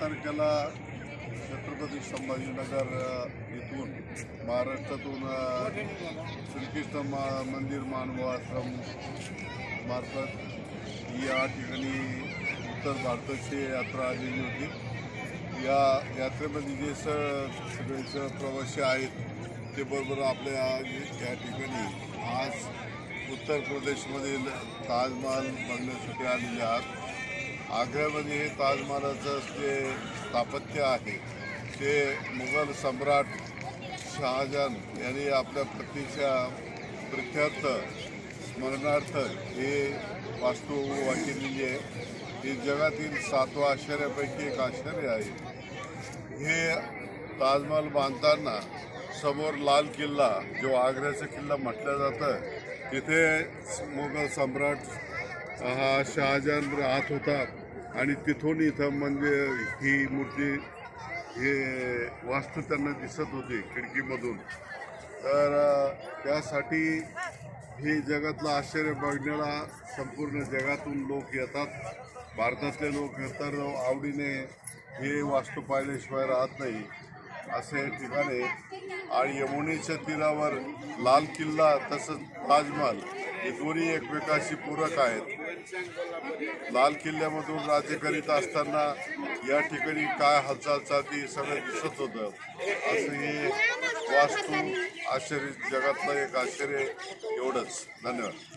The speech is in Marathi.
तारखेला छत्रपती संभाजीनगर इथून महाराष्ट्रातून श्रीकृष्ण मा मंदिर मानव आश्रम मार्फत या ठिकाणी उत्तर भारताची यात्रा आलेली होती. या यात्रेमध्ये जे स सगळे प्रवासी आहेत ते बरोबर आपल्या या ठिकाणी आज उत्तर प्रदेशमधील ताजमहाल बघण्यासाठी आलेले आहात. आग्र्यामध्ये हे ताजमहालाचं जे स्थापत्य आहे ते मुघल सम्राट शहाजहान यांनी आपल्या पतीच्या प्रख्यात स्मरणार्थ हे वास्तू उभा आहे हे जगातील सातवा आश्चर्यापैकी एक आश्चर्य आहे. हे ताजमहल बांधताना समोर लाल किल्ला जो आग्र्याचा किल्ला म्हटलं जातं तिथे मुघल सम्राट हा शहाजहान राहत होता. आणि तिथून इथं मंदिर ही मूर्ती हे वास्तू त्यांना दिसत होती खिडकीमधून. तर त्यासाठी हे जगातलं आश्चर्य बघण्याला संपूर्ण जगातून लोक येतात. भारतातले लोक तर आवडीने हे वास्तू पाहिल्याशिवाय राहत नाही असे ठिकाण. आहे आणि यमुनेच्या तीरावर लाल किल्ला तसंच ताजमहाल हे दोन्ही एकमेकाशी पूरक आहेत. लाल किल्ल्यामधून राज्य करीत असताना या ठिकाणी काय हालचाल चालती सगळं दिसत होतं. असं हे वास्तू आश्चर्य जगातलं एक आश्चर्य एवढंच. धन्यवाद.